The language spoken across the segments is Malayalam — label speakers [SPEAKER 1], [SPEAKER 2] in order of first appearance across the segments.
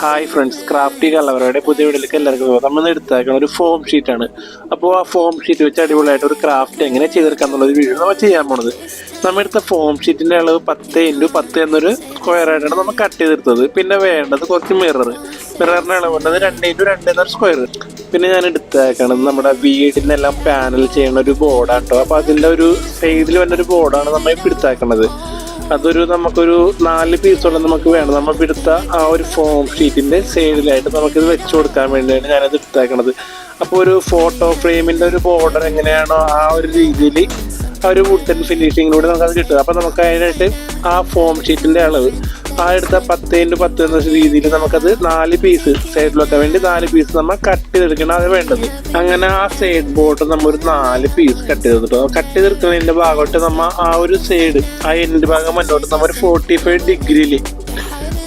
[SPEAKER 1] ഹായ് ഫ്രണ്ട്സ് ക്രാഫ്റ്റി കലവറയുടെ പുതിയ വീട്ടിലേക്ക് എല്ലാവർക്കും. നമ്മൾ എടുത്തേക്കുന്ന ഒരു ഫോം ഷീറ്റ് ആണ്. അപ്പോൾ ആ ഫോം ഷീറ്റ് വെച്ച് അടിപൊളിയായിട്ട് ഒരു ക്രാഫ്റ്റ് എങ്ങനെ ചെയ്തെടുക്കാം എന്നുള്ളൊരു വീഡിയോ നമ്മൾ ചെയ്യാൻ പോണത്. നമ്മൾ എടുത്ത ഫോം ഷീറ്റിന്റെ അളവ് പത്ത് ഇന്റു പത്ത് എന്നൊരു സ്ക്വയർ ആയിട്ടാണ് നമ്മൾ കട്ട് ചെയ്തെടുത്തത്. പിന്നെ വേണ്ടത് കുറച്ച് മിറർ മിററിന്റെ അളവ് വേണ്ടത് രണ്ട് ഇന്റു രണ്ട് എന്നൊരു സ്ക്വയർ പിന്നെ ഞാൻ എടുത്തേക്കണത് നമ്മുടെ വീടിനെല്ലാം പാനൽ ചെയ്യുന്ന ഒരു ബോർഡാണ് കേട്ടോ അപ്പോൾ അതിന്റെ ഒരു സൈഡിൽ വന്നൊരു ബോർഡാണ് നമ്മൾ ഇപ്പോൾ എടുത്തേക്കണത്. അതൊരു നമുക്കൊരു നാല് പീസോളം നമുക്ക് വേണം. നമ്മൾ എടുത്ത ആ ഒരു ഫോം ഷീറ്റിന്റെ സൈഡിലായിട്ട് നമുക്കിത് വെച്ച് കൊടുക്കാൻ വേണ്ടിയാണ് ഞാനത് എടുത്തേക്കണത്. അപ്പോൾ ഒരു ഫോട്ടോ ഫ്രെയിമിന്റെ ഒരു ബോർഡർ എങ്ങനെയാണോ ആ ഒരു രീതിയിൽ ആ ഒരു വുഡൻ ഫിനിഷിങ്ങിലൂടെ നമുക്കത് കിട്ടും. അപ്പോൾ നമുക്ക് അതിനായിട്ട് ആ ഫോം ഷീറ്റിന്റെ അളവ് ആ എടുത്ത പത്ത് ഇന്റു പത്ത് എന്ന രീതിയിൽ നമുക്കത് നാല് പീസ് സൈഡിൽ വെക്കാൻ വേണ്ടി നാല് പീസ് നമ്മൾ കട്ട് ചെയ്തെടുക്കണം അത് വേണ്ടത്. അങ്ങനെ ആ സൈഡ് ബോട്ട് നമ്മൾ ഒരു നാല് പീസ് കട്ട് ചെയ്തിട്ടു കട്ട് ചെയ്തെടുക്കുന്നതിന്റെ ഭാഗമായിട്ട് നമ്മൾ ആ ഒരു സൈഡ് ആ എൻഡ് ഭാഗം മുന്നോട്ട് നമ്മൾ ഒരു ഫോർട്ടി ഫൈവ് ഡിഗ്രിയിൽ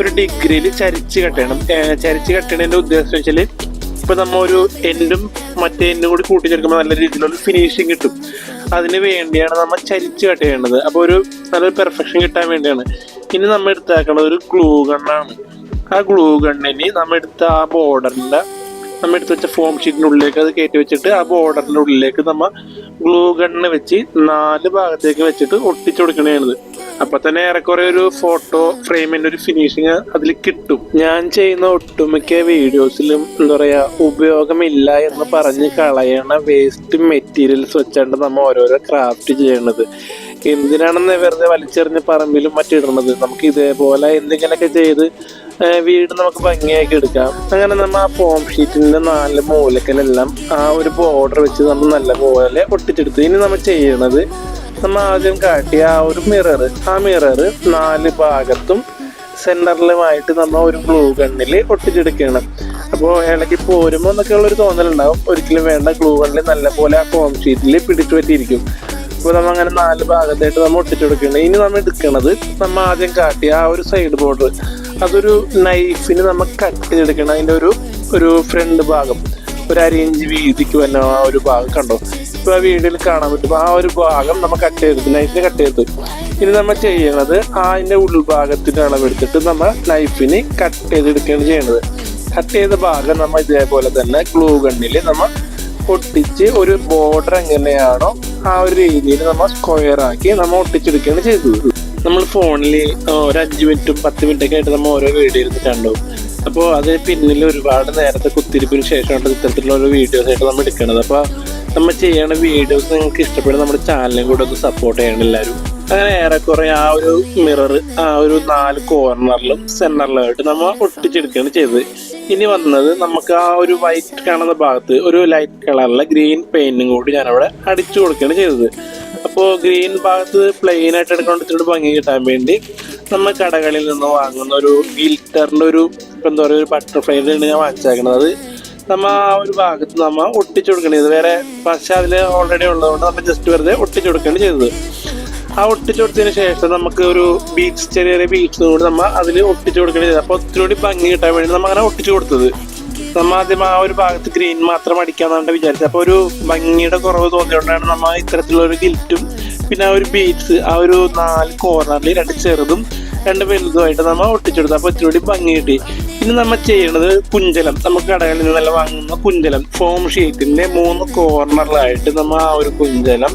[SPEAKER 1] ഒരു ഡിഗ്രിയിൽ ചരിച്ച് കട്ടണം ചരിച്ച് കട്ടണതിന്റെ ഉദ്ദേശം വെച്ചാൽ ഇപ്പം നമ്മ ഒരു എൻഡും മറ്റേ എൻഡും കൂടി കൂട്ടിച്ചേർക്കുമ്പോൾ നല്ല രീതിയിലുള്ള ഫിനിഷിങ് കിട്ടും. അതിന് വേണ്ടിയാണ് നമ്മൾ ചരിച്ച് കട്ട് ചെയ്യേണ്ടത്. അപ്പോൾ ഒരു നല്ലൊരു പെർഫെക്ഷൻ കിട്ടാൻ വേണ്ടിയാണ്. ഇനി നമ്മൾ എടുത്താക്കുന്നത് ഒരു ഗ്ലൂ ഗണ്ണാണ് ആ ഗ്ലൂ ഗണ്ണിന് നമ്മൾ എടുത്ത ആ ബോർഡറിന്റെ നമ്മൾ എടുത്ത് വെച്ച ഫോം ഷീറ്റിന്റെ ഉള്ളിലേക്ക് അത് കയറ്റി വെച്ചിട്ട് ആ ബോർഡറിന്റെ ഉള്ളിലേക്ക് നമ്മൾ ഗ്ലൂ ഗണ്ണ് വെച്ച് നാല് ഭാഗത്തേക്ക് വെച്ചിട്ട് ഒട്ടിച്ചു കൊടുക്കണേണത് അപ്പൊ തന്നെ ഏറെക്കുറെ ഒരു ഫോട്ടോ ഫ്രെയിമിന്റെ ഒരു ഫിനിഷിങ് അതിൽ കിട്ടും. ഞാൻ ചെയ്യുന്ന ഒട്ടുമിക്ക വീഡിയോസിലും എന്താ പറയാ ഉപയോഗമില്ല എന്ന് പറഞ്ഞ് കളയണ വേസ്റ്റ് മെറ്റീരിയൽസ് വെച്ചാണ്ട് നമ്മൾ ഓരോരോ ക്രാഫ്റ്റ് ചെയ്യണത്. എന്തിനാണെന്ന് വെറുതെ വലിച്ചെറിഞ്ഞ് പറമ്പിലും മറ്റിടണത്? നമുക്ക് ഇതേപോലെ എന്തെങ്കിലുമൊക്കെ ചെയ്ത് വീട് നമുക്ക് ഭംഗിയാക്കി എടുക്കാം. അങ്ങനെ നമ്മൾ ആ ഫോം ഷീറ്റിന്റെ നാല് മൂലക്കലെല്ലാം ആ ഒരു ബോർഡർ വെച്ച് നമ്മൾ നല്ലപോലെ ഒട്ടിച്ചെടുത്ത്. ഇനി നമ്മൾ ചെയ്യണത് നമ്മൾ ആദ്യം കാട്ടിയ ആ ഒരു മിറർ ആ മിറർ നാല് ഭാഗത്തും സെന്ററിലുമായിട്ട് നമ്മൾ ഒരു ഗ്ലൂ ഗണ്ണിൽ ഒട്ടിച്ചെടുക്കുകയാണ് അപ്പോൾ ഇളക്കി പോരുമ്പോൾ എന്നൊക്കെ ഉള്ളൊരു തോന്നലുണ്ടാവും. ഒരിക്കലും വേണ്ട ഗ്ലൂ ഗണ്ണിൽ നല്ലപോലെ ആ ഫോം ഷീറ്റിൽ പിടിച്ചു പറ്റിയിരിക്കും അപ്പോൾ നമ്മൾ അങ്ങനെ നാല് ഭാഗത്തായിട്ട് നമ്മൾ ഒട്ടിച്ചു കൊടുക്കുന്നത് ഇനി നമ്മൾ എടുക്കുന്നത് നമ്മൾ ആദ്യം കാട്ടിയ ആ ഒരു സൈഡ് ബോർഡർ അതൊരു നൈഫിന് നമ്മൾ കട്ട് ചെയ്തെടുക്കണം അതിന്റെ ഒരു ഒരു ഫ്രണ്ട് ഭാഗം. ഒരു അരയിഞ്ച് വീതിക്ക് വന്ന ആ ഒരു ഭാഗം കണ്ടോ? ഇപ്പൊ ആ വീഡിയോയിൽ കാണാൻ പറ്റും. ആ ഒരു ഭാഗം നമ്മൾ കട്ട് ചെയ്തു നൈഫിന് കട്ട് ചെയ്തു ഇനി നമ്മൾ ചെയ്യണത് ആ അതിന്റെ ഉൾഭാഗത്തിന്റെ അളവെടുത്തിട്ട് നമ്മൾ നൈഫിന് കട്ട് ചെയ്തെടുക്കുകയാണ് ചെയ്യണത്. കട്ട് ചെയ്ത ഭാഗം നമ്മൾ ഇതേപോലെ തന്നെ ഗ്ലൂ ഗണ്ണിൽ നമ്മൾ പൊട്ടിച്ച് ഒരു ബോർഡർ എങ്ങനെയാണോ ആ ഒരു രീതിയിൽ നമ്മൾ സ്ക്വയർ ആക്കി നമ്മൾ ഒട്ടിച്ചെടുക്കുകയാണ് ചെയ്തത്. നമ്മൾ ഫോണിൽ ഒരു അഞ്ച് മിനിറ്റും പത്ത് മിനിറ്റൊക്കെ ആയിട്ട് നമ്മൾ ഓരോ വീഡിയോ ഇരുന്ന് കണ്ടു അപ്പോൾ അതിന് പിന്നിൽ ഒരുപാട് നേരത്തെ കുത്തിരിപ്പിന് ശേഷമാണ് ഇത്തരത്തിലുള്ള ഓരോ വീഡിയോസ് ആയിട്ട് നമ്മൾ എടുക്കുന്നത്. അപ്പോൾ നമ്മൾ ചെയ്യണ വീഡിയോസ് നിങ്ങൾക്ക് ഇഷ്ടപ്പെടുന്ന നമ്മുടെ ചാനലും കൂടെ ഒന്ന് സപ്പോർട്ട് ചെയ്യണം എല്ലാവരും. അങ്ങനെ ഏറെക്കുറെ ആ ഒരു മിറർ ആ ഒരു നാല് കോർണറിലും സെന്ററിലുമായിട്ട് നമ്മൾ ഒട്ടിച്ചെടുക്കുകയാണ് ചെയ്തത്. ഇനി വന്നത് നമുക്ക് ആ ഒരു വൈറ്റ് കാണുന്ന ഭാഗത്ത് ഒരു ലൈറ്റ് കളറിലെ ഗ്രീൻ പെയിന്റും കൂടി ഞാനവിടെ അടിച്ചു കൊടുക്കുകയാണ് ചെയ്തത്. അപ്പോൾ ഗ്രീൻ ഭാഗത്ത് പ്ലെയിൻ ആയിട്ട് എടുക്കാൻ ഭംഗി കിട്ടാൻ വേണ്ടി നമ്മൾ കടകളിൽ നിന്ന് വാങ്ങുന്ന ഒരു ഗിൽറ്ററിന്റെ ഒരു ഇപ്പൊ എന്താ പറയുക ഒരു ബട്ടർഫ്ലൈയിലാണ് ഞാൻ വാങ്ങിച്ചേക്കണത്. അത് നമ്മ ആ ഒരു ഭാഗത്ത് നമ്മ ഒട്ടിച്ചു കൊടുക്കണം. ഇത് വേറെ പശ അതിൽ ഓൾറെഡി ഉള്ളതുകൊണ്ട് നമ്മൾ ജസ്റ്റ് വെറുതെ ഒട്ടിച്ചു കൊടുക്കുകയാണ് ചെയ്തത്. ആ ഒട്ടിച്ചു കൊടുത്തതിന് ശേഷം നമുക്ക് ഒരു ബീച്ച് ചെറിയ ചെറിയ ബീച്ചിനും കൂടി നമ്മൾ അതിൽ ഒട്ടിച്ചു കൊടുക്കുകയാണ് ചെയ്തത്. അപ്പോൾ ഒത്തിരി കൂടി ഭംഗി കിട്ടാൻ വേണ്ടി നമ്മൾ അങ്ങനെ ഒട്ടിച്ചു കൊടുത്തത്. നമ്മൾ ആദ്യം ആ ഒരു ഭാഗത്ത് ഗ്രീൻ മാത്രം അടിക്കാന്നാണ് വിചാരിച്ചത്. അപ്പോൾ ഒരു ഭംഗിയുടെ കുറവ് തോന്നിയോണ്ടാണ് നമ്മൾ ഇത്തരത്തിലുള്ള ഒരു ഗിൽറ്റും പിന്നെ ആ ഒരു ബീറ്റ്സ് ആ ഒരു നാല് കോർണറിൽ രണ്ട് ചെറുതും രണ്ട് വലുതുമായിട്ട് നമ്മൾ ഒട്ടിച്ചെടുത്തു. അപ്പോൾ ഇത്തിരി കൂടി ഭംഗി കിട്ടി. ഇനി നമ്മൾ ചെയ്യണത് കുഞ്ചലം. നമുക്ക് കടകളിൽ നല്ല വാങ്ങുന്ന കുഞ്ചലം. ഫോം ഷീറ്റിന്റെ മൂന്ന് കോർണറിലായിട്ട് നമ്മൾ ആ ഒരു കുഞ്ചലം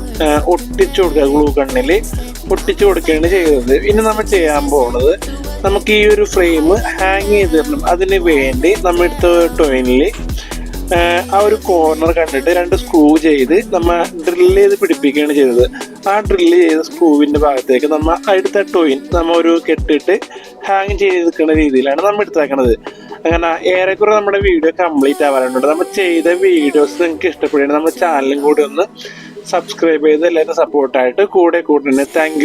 [SPEAKER 1] ഒട്ടിച്ചു കൊടുക്കുക. ഗ്ലൂ കണ്ണിൽ ഒട്ടിച്ചു കൊടുക്കുകയാണ് ചെയ്തത്. ഇനി നമ്മൾ ചെയ്യാൻ പോകുന്നത് നമുക്ക് ഈ ഒരു ഫ്രെയിം ഹാങ് ചെയ്ത് തരണം അതിന് വേണ്ടി നമ്മൾ എടുത്ത ടോയിനിൽ ആ ഒരു കോർണർ കണ്ടിട്ട് രണ്ട് സ്ക്രൂ ചെയ്ത് നമ്മ ഡ്രില്ല് ചെയ്ത് പിടിപ്പിക്കുകയാണ് ചെയ്തത്. ആ ഡ്രില്ല് ചെയ്ത സ്ക്രൂവിന്റെ ഭാഗത്തേക്ക് നമ്മൾ അടുത്ത ടോയിൻ നമ്മ ഒരു കെട്ടിട്ട് ഹാങ് ചെയ്ത് നിൽക്കുന്ന രീതിയിലാണ് നമ്മൾ എടുത്തേക്കണത്. അങ്ങനെ ഏറെക്കുറെ നമ്മുടെ വീഡിയോ കംപ്ലീറ്റ് ആവാറുണ്ട്. നമ്മൾ ചെയ്ത വീഡിയോസ് നിങ്ങൾക്ക് ഇഷ്ടപ്പെടുകയാണ് നമ്മുടെ ചാനലും കൂടി ഒന്ന് സബ്സ്ക്രൈബ് ചെയ്ത് എല്ലാവരും സപ്പോർട്ടായിട്ട് കൂടെ കൂട്ടുന്നുണ്ട് താങ്ക്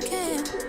[SPEAKER 2] care.